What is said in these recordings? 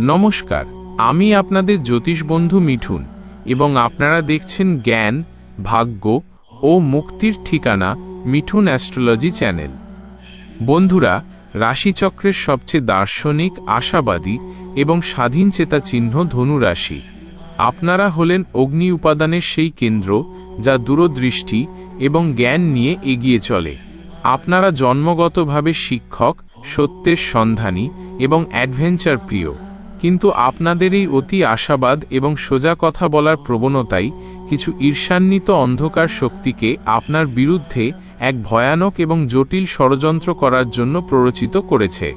নমস্কার, আমি আপনাদের জ্যোতিষ বন্ধু মিঠুন, এবং আপনারা দেখছেন জ্ঞান, ভাগ্য ও মুক্তির ঠিকানা মিঠুন অ্যাস্ট্রোলজি চ্যানেল। বন্ধুরা, রাশিচক্রের সবচেয়ে দার্শনিক, আশাবাদী এবং স্বাধীন চেতা চিহ্ন ধনু রাশি। আপনারা হলেন অগ্নি উপাদানের সেই কেন্দ্র যা দূরদৃষ্টি এবং জ্ঞান নিয়ে এগিয়ে চলে। আপনারা জন্মগতভাবে শিক্ষক, সত্যের সন্ধানী এবং অ্যাডভেঞ্চার প্রিয় কিন্তু আপনাদের এই অতি আশাবাদ এবং সোজা কথা বলার প্রবণতাই কিছু ঈর্ষান্বিত অন্ধকার শক্তিকে আপনার বিরুদ্ধে এক ভয়ানক এবং জটিল ষড়যন্ত্র করার জন্য প্ররোচিত করেছে।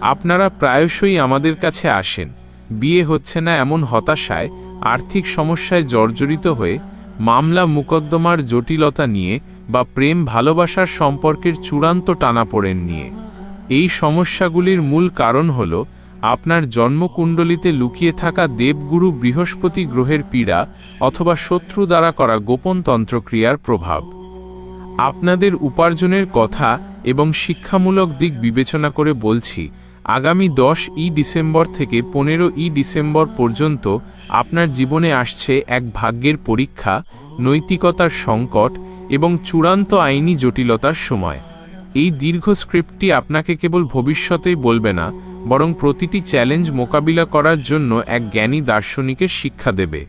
আপনারা প্রায়শই আমাদের কাছে আসেন। বিয়ে হচ্ছে না এমন হতাশায়, আর্থিক সমস্যায় জর্জরিত হয়ে, মামলা মুকদ্দমার জটিলতা নিয়ে বা প্রেম ভালোবাসার সম্পর্কের চূড়ান্ত টানাপোড়েন নিয়ে। এই সমস্যাগুলির মূল কারণ হল আপনার জন্মকুণ্ডলিতে লুকিয়ে থাকা দেবগুরু বৃহস্পতি গ্রহের পীড়া অথবা শত্রু দ্বারা করা গোপন তন্ত্রক্রিয়ার প্রভাব। আপনাদের উপার্জনের কথা এবং শিক্ষামূলক দিক বিবেচনা করে বলছি, আগামী দশ ই ডিসেম্বর থেকে পনেরো ই ডিসেম্বর পর্যন্ত আপনার জীবনে আসছে এক ভাগ্যের পরীক্ষা, নৈতিকতার সংকট এবং চূড়ান্ত আইনি জটিলতার সময়। এই দীর্ঘ স্ক্রিপ্টটি আপনাকে কেবল ভবিষ্যতেই বলবে না বরং প্রতিটি চ্যালেঞ্জ মোকাবিলা করার জন্য এক জ্ঞানী দার্শনিকের শিক্ষা দেবে।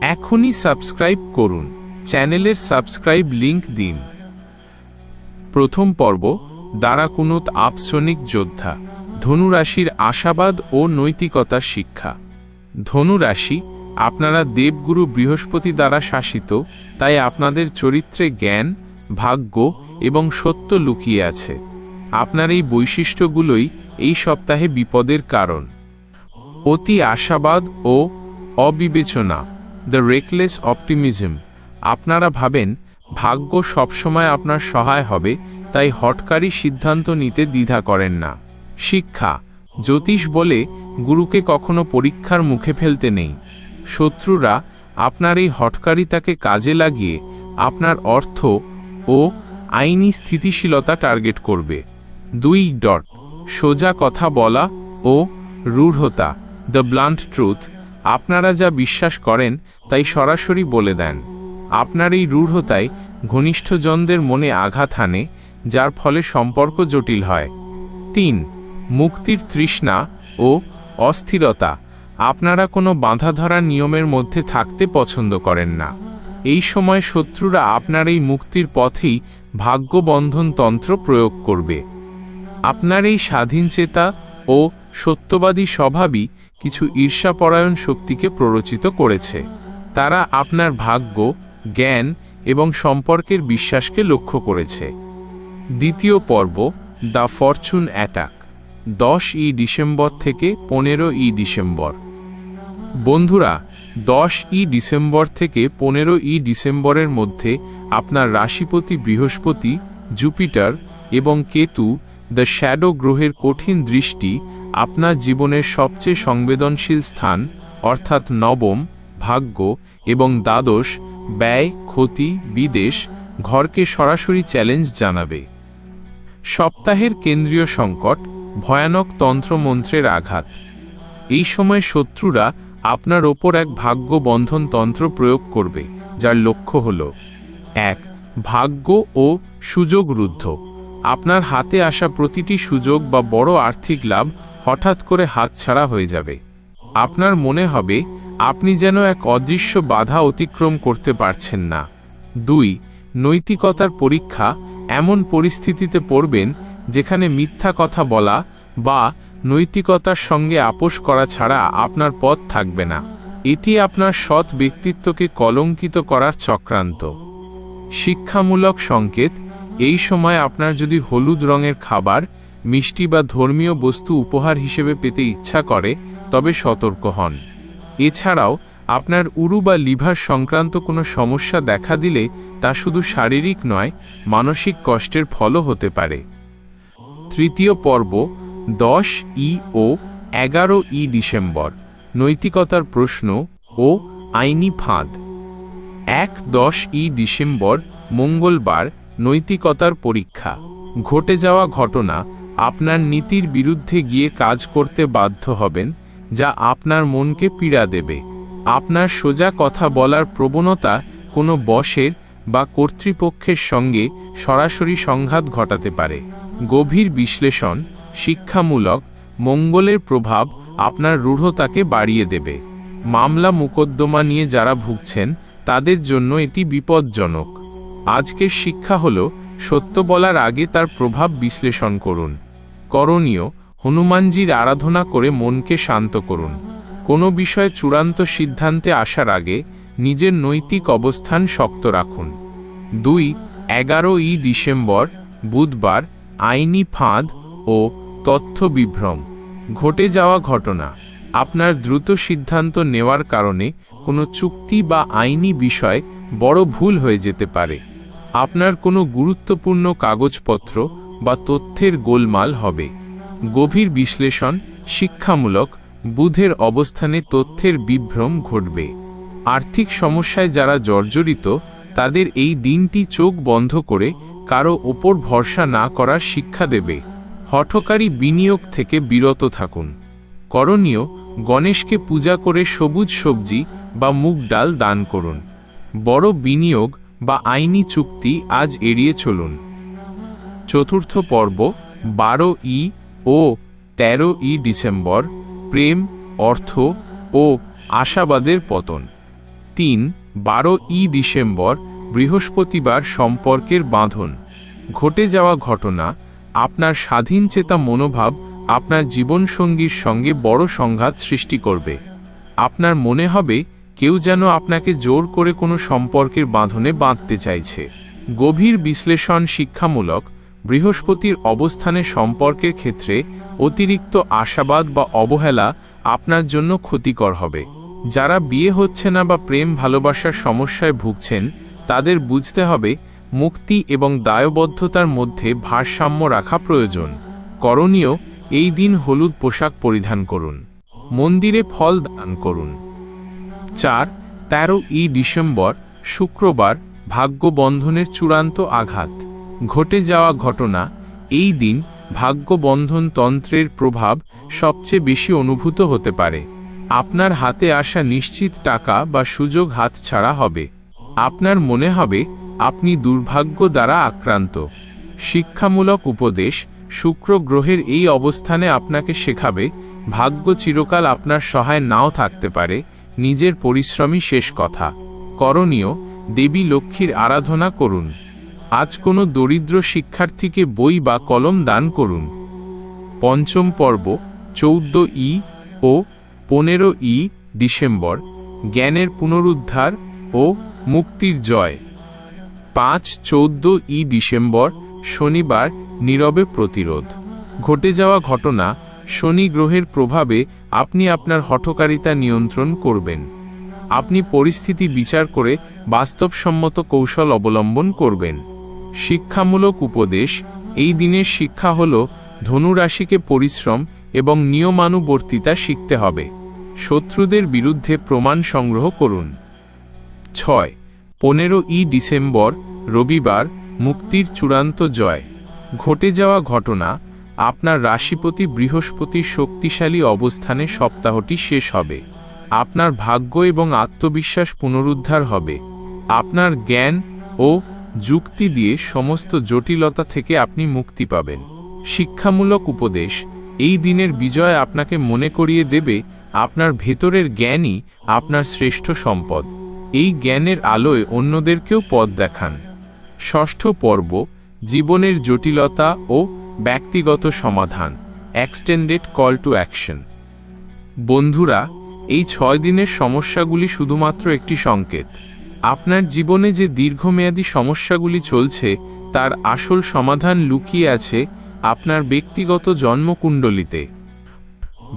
এখনই সাবস্ক্রাইব করুন। চ্যানেলের সাবস্ক্রাইব লিংক দিন। প্রথম পর্ব দ্বারাকুনুত আপসনিক যোদ্ধা, ধনুরাশির আশাবাদ ও নৈতিকতার শিক্ষা। ধনুরাশি, আপনারা দেবগুরু বৃহস্পতি দ্বারা শাসিত, তাই আপনাদের চরিত্রে জ্ঞান, ভাগ্য এবং সত্য লুকিয়ে আছে। আপনার এই বৈশিষ্ট্যগুলোই এই সপ্তাহে বিপদের কারণ। অতি আশাবাদ ও অবিবেচনা। দ্য রেকলেস অপটিমিজম আপনারা ভাবেন, ভাগ্য সবসময় আপনার সহায় হবে, তাই হটকারী সিদ্ধান্ত নিতে দ্বিধা করেন না। শিক্ষা। জ্যোতিষ বলে, গুরুকে কখনো পরীক্ষার মুখে ফেলতে নেই। শত্রুরা আপনার এই হটকারিতাকে কাজে লাগিয়ে আপনার অর্থ ও আইনি স্থিতিশীলতা টার্গেট করবে। দুই ডট। সোজা কথা বলা ও রূঢ়তা দ্য ব্লান্ট ট্রুথ আপনারা যা বিশ্বাস করেন, তাই সরাসরি বলে দেন। আপনার এই রূঢ়তায় ঘনিষ্ঠজনদের মনে আঘাত হানে, যার ফলে সম্পর্ক জটিল হয়। তিন, মুক্তির তৃষ্ণা ও অস্থিরতা, আপনারা কোনো বাঁধা ধরা নিয়মের মধ্যে থাকতে পছন্দ করেন না। এই সময় শত্রুরা আপনার এই মুক্তির পথেই ভাগ্যবন্ধন তন্ত্র প্রয়োগ করবে। আপনার এই স্বাধীন চেতা ও সত্যবাদী স্বভাবই কিছু ঈর্ষাপরায়ণ শক্তিকে প্ররোচিত করেছে। তারা আপনার ভাগ্য, জ্ঞান এবং সম্পর্কের বিশ্বাসকে লক্ষ্য করেছে। দ্বিতীয় পর্ব, দ্য ফরচুন অ্যাটাক, দশ ই ডিসেম্বর থেকে পনেরো ই ডিসেম্বর। বন্ধুরা, দশ ই ডিসেম্বর থেকে পনেরো ই ডিসেম্বরের মধ্যে আপনার রাশিপতি বৃহস্পতি, জুপিটার এবং কেতু দ্য শ্যাডো গ্রহের কঠিন দৃষ্টি আপনার জীবনের সবচেয়ে সংবেদনশীল স্থান, অর্থাৎ নবম, ভাগ্য এবং দ্বাদশ, ব্যয়, ক্ষতি, বিদেশ, ঘরকে সরাসরি চ্যালেঞ্জ জানাবে। সপ্তাহের কেন্দ্রীয় সংকট, ভয়ানক তন্ত্রমন্ত্রের আঘাত। এই সময় শত্রুরা আপনার ওপর এক ভাগ্য বন্ধন তন্ত্র প্রয়োগ করবে, যার লক্ষ্য হল, এক, ভাগ্য ও সুযোগ রুদ্ধ আপনার হাতে আসা প্রতিটি সুযোগ বা বড় আর্থিক লাভ হঠাৎ করে হাতছাড়া হয়ে যাবে। আপনার মনে হবে, আপনি যেন এক অদৃশ্য বাধা অতিক্রম করতে পারছেন না। দুই, নৈতিকতার পরীক্ষা এমন পরিস্থিতিতে পড়বেন যেখানে মিথ্যা কথা বলা বা নৈতিকতার সঙ্গে আপোষ করা ছাড়া আপনার পথ থাকবে না। এটি আপনার সৎ ব্যক্তিত্বকে কলঙ্কিত করার চক্রান্ত। শিক্ষামূলক সংকেত এই সময় আপনার যদি হলুদ রঙের খাবার, মিষ্টি বা ধর্মীয় বস্তু উপহার হিসেবে পেতে ইচ্ছা করে, তবে সতর্ক হন। এছাড়াও, আপনার উরু বা লিভার সংক্রান্ত কোনো সমস্যা দেখা দিলে তা শুধু শারীরিক নয়, মানসিক কষ্টের ফলও হতে পারে। তৃতীয় পর্ব, দশ ই ও এগারো ই ডিসেম্বর, নৈতিকতার প্রশ্ন ও আইনি ফাঁদ। এক দশ ই ডিসেম্বর, মঙ্গলবার নৈতিকতার পরীক্ষা। ঘটে যাওয়া ঘটনা আপনার নীতির বিরুদ্ধে গিয়ে কাজ করতে বাধ্য হবেন, যা আপনার মনকে পীড়া দেবে। আপনার সোজা কথা বলার প্রবণতা কোনো বসের বা কর্তৃপক্ষের সঙ্গে সরাসরি সংঘাত ঘটাতে পারে। গভীর বিশ্লেষণ, শিক্ষামূলক, মঙ্গলের প্রভাব আপনার রূঢ়তাকে বাড়িয়ে দেবে। মামলা মোকদ্দমা নিয়ে যারা ভুগছেন, তাদের জন্য এটি বিপজ্জনক। আজকের শিক্ষা হল সত্য বলার আগে তার প্রভাব বিশ্লেষণ করুন। করণীয়, হনুমানজির আরাধনা করে মনকে শান্ত করুন। কোনো বিষয়ে চূড়ান্ত সিদ্ধান্তে আসার আগে নিজের নৈতিক অবস্থান শক্ত রাখুন। দুই এগারো ই ডিসেম্বর, বুধবার, আইনি ফাঁদ ও তথ্য বিভ্রম ঘটে যাওয়া ঘটনা। আপনার দ্রুত সিদ্ধান্ত নেওয়ার কারণে কোনো চুক্তি বা আইনি বিষয় বড় ভুল হয়ে যেতে পারে। আপনার কোনো গুরুত্বপূর্ণ কাগজপত্র বা তথ্যের গোলমাল হবে। গভীর বিশ্লেষণ, শিক্ষামূলক, বুধের অবস্থানে তথ্যের বিভ্রম ঘটবে। আর্থিক সমস্যায় যারা জর্জরিত, তাদের এই দিনটি চোখ বন্ধ করে কারও ওপর ভরসা না করার শিক্ষা দেবে। হঠকারী বিনিয়োগ থেকে বিরত থাকুন। করণীয়, গণেশকে পূজা করে সবুজ সবজি বা মুগ ডাল দান করুন। বড় বিনিয়োগ বা আইনি চুক্তি আজ এড়িয়ে চলুন। চতুর্থ পর্ব, বারো ই ও তেরো ই ডিসেম্বর, প্রেম, অর্থ ও আশাবাদের পতন। তিন, বারো ই ডিসেম্বর, বৃহস্পতিবার সম্পর্কের বাঁধন। ঘটে যাওয়া ঘটনা, আপনার স্বাধীন চেতা মনোভাব আপনার জীবনসঙ্গীর সঙ্গে বড় সংঘাত সৃষ্টি করবে। আপনার মনে হবে কেউ যেন আপনাকে জোর করে কোনো সম্পর্কের বাঁধনে বাঁধতে চাইছে। গভীর বিশ্লেষণ শিক্ষামূলক বৃহস্পতির অবস্থানে সম্পর্কের ক্ষেত্রে অতিরিক্ত আশাবাদ বা অবহেলা আপনার জন্য ক্ষতিকর হবে। যারা বিয়ে হচ্ছে না বা প্রেম ভালোবাসার সমস্যায় ভুগছেন, তাদের বুঝতে হবে মুক্তি এবং দায়বদ্ধতার মধ্যে ভারসাম্য রাখা প্রয়োজন। করণীয়, এই দিন হলুদ পোশাক পরিধান করুন। মন্দিরে ফল দান করুন। চার, তেরো ই ডিসেম্বর, শুক্রবার, ভাগ্যবন্ধনের চূড়ান্ত আঘাত। ঘটে যাওয়া ঘটনা, এই দিন ভাগ্যবন্ধন তন্ত্রের প্রভাব সবচেয়ে বেশি অনুভূত হতে পারে। আপনার হাতে আসা নিশ্চিত টাকা বা সুযোগ হাতছাড়া হবে। আপনার মনে হবে, আপনি দুর্ভাগ্য দ্বারা আক্রান্ত। শিক্ষামূলক উপদেশ, শুক্র গ্রহের এই অবস্থানে আপনাকে শেখাবে, ভাগ্য চিরকাল আপনার সহায় নাও থাকতে পারে নিজের পরিশ্রমই শেষ কথা। করণীয়, দেবী লক্ষ্মীর আরাধনা করুন। আজ কোনো দরিদ্র শিক্ষার্থীকে বই বা কলম দান করুন। পঞ্চম পর্ব, চৌদ্দ ই ও পনেরো ই ডিসেম্বর, জ্ঞানের পুনরুদ্ধার ও মুক্তির জয়। পাঁচ, চৌদ্দ ই ডিসেম্বর, শনিবার নীরবে প্রতিরোধ। ঘটে যাওয়া ঘটনা শনি গ্রহের প্রভাবে আপনি আপনার হঠকারিতা নিয়ন্ত্রণ করবেন। আপনি পরিস্থিতি বিচার করে বাস্তবসম্মত কৌশল অবলম্বন করবেন। শিক্ষামূলক উপদেশ, এই দিনের শিক্ষা হল ধনুরাশিকে পরিশ্রম এবং নিয়মানুবর্তিতা শিখতে হবে। শত্রুদের বিরুদ্ধে প্রমাণ সংগ্রহ করুন। ছয়, পনেরো ই ডিসেম্বর, রবিবার, মুক্তির চূড়ান্ত জয়। ঘটে যাওয়া ঘটনা আপনার রাশিপতি বৃহস্পতির শক্তিশালী অবস্থানে সপ্তাহটি শেষ হবে। আপনার ভাগ্য এবং আত্মবিশ্বাস পুনরুদ্ধার হবে। আপনার জ্ঞান ও যুক্তি দিয়ে সমস্ত জটিলতা থেকে আপনি মুক্তি পাবেন। শিক্ষামূলক উপদেশ, এই দিনের বিজয় আপনাকে মনে করিয়ে দেবে, আপনার ভেতরের জ্ঞানই আপনার শ্রেষ্ঠ সম্পদ। এই জ্ঞানের আলোয় অন্যদেরকেও পথ দেখান। ষষ্ঠ পর্ব, জীবনের জটিলতা ও ব্যক্তিগত সমাধান এক্সটেন্ডেড কল টু অ্যাকশন বন্ধুরা, এই ছয় দিনের সমস্যাগুলি শুধুমাত্র একটি সংকেত। আপনার জীবনে যে দীর্ঘমেয়াদী সমস্যাগুলি চলছে, তার আসল সমাধান লুকিয়ে আছে আপনার ব্যক্তিগত জন্মকুণ্ডলিতে।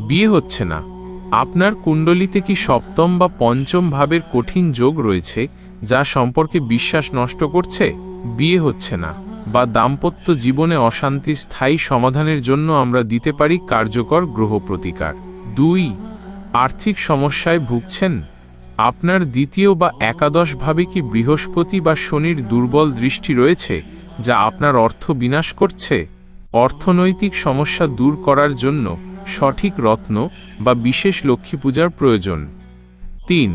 বিয়ে হচ্ছে না। আপনার কুণ্ডলিতে কি সপ্তম বা পঞ্চম ভাবের কঠিন যোগ রয়েছে, যা সম্পর্কে বিশ্বাস নষ্ট করছে? বিয়ে হচ্ছে না। বা দাম্পত্য জীবনে অশান্তির স্থায়ী সমাধানের জন্য আমরা দিতে পারি কার্যকর গ্রহ প্রতিকার দুই, আর্থিক সমস্যায় ভুগছেন? আপনার দ্বিতীয় বা একাদশ ভাবে কি বৃহস্পতি বা শনির দুর্বল দৃষ্টি রয়েছে, যা আপনার অর্থ বিনাশ করছে? অর্থনৈতিক সমস্যা দূর করার জন্য সঠিক রত্ন বা বিশেষ লক্ষ্মী পূজার প্রয়োজন। তিন,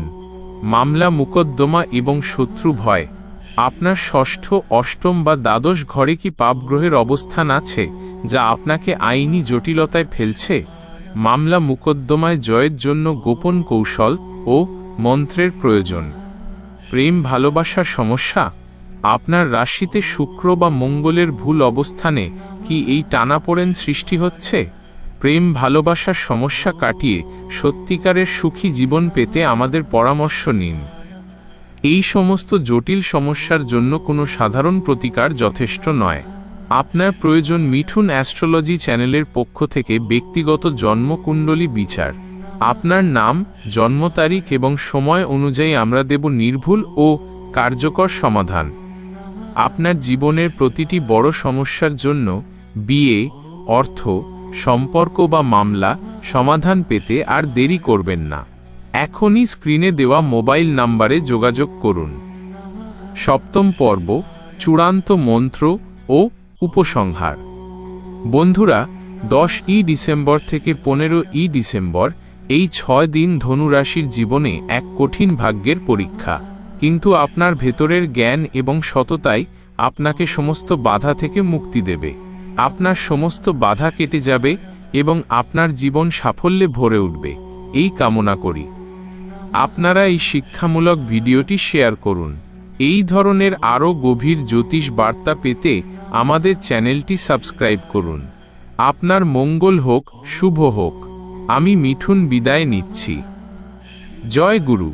মামলা, মুকদ্দমা এবং শত্রু ভয়। আপনার ষষ্ঠ, অষ্টম বা দ্বাদশ ঘরে কি পাপগ্রহের অবস্থান আছে, যা আপনাকে আইনি জটিলতায় ফেলছে? মামলা মুকদ্দমায় জয়ের জন্য গোপন কৌশল ও মন্ত্রের প্রয়োজন। প্রেম ভালোবাসার সমস্যা? আপনার রাশিতে শুক্র বা মঙ্গলের ভুল অবস্থানে কি এই টানাপোড়েন সৃষ্টি হচ্ছে? প্রেম ভালোবাসার সমস্যা কাটিয়ে সত্যিকারের সুখী জীবন পেতে আমাদের পরামর্শ নিন। এই সমস্ত জটিল সমস্যার জন্য কোনো সাধারণ প্রতিকার যথেষ্ট নয়। আপনার প্রয়োজন মিঠুন অ্যাস্ট্রোলজি চ্যানেলের পক্ষ থেকে ব্যক্তিগত জন্মকুণ্ডলী বিচার। আপনার নাম, জন্ম তারিখ এবং সময় অনুযায়ী আমরা দেব নির্ভুল ও কার্যকর সমাধান। আপনার জীবনের প্রতিটি বড় সমস্যার জন্য বিয়ে, অর্থ, সম্পর্ক বা মামলা সমাধান পেতে আর দেরি করবেন না। এখনই স্ক্রিনে দেওয়া মোবাইল নাম্বারে যোগাযোগ করুন। সপ্তম পর্ব, চূড়ান্ত মন্ত্র ও উপসংহার। বন্ধুরা, দশ ই ডিসেম্বর থেকে পনেরো ই ডিসেম্বর, এই ছয় দিন ধনুরাশির জীবনে এক কঠিন ভাগ্যের পরীক্ষা। কিন্তু আপনার ভেতরের জ্ঞান এবং সততাই আপনাকে সমস্ত বাধা থেকে মুক্তি দেবে। আপনার সমস্ত বাধা কেটে যাবে এবং আপনার জীবন সাফল্যে ভরে উঠবে। এই কামনা করি। আপনারা এই শিক্ষামূলক ভিডিওটি শেয়ার করুন। এই ধরনের আরও গভীর জ্যোতিষ বার্তা পেতে আমাদের চ্যানেলটি সাবস্ক্রাইব করুন। আপনার মঙ্গল হোক, শুভ হোক। আমি মিঠুন বিদায় নিচ্ছি। জয় গুরু।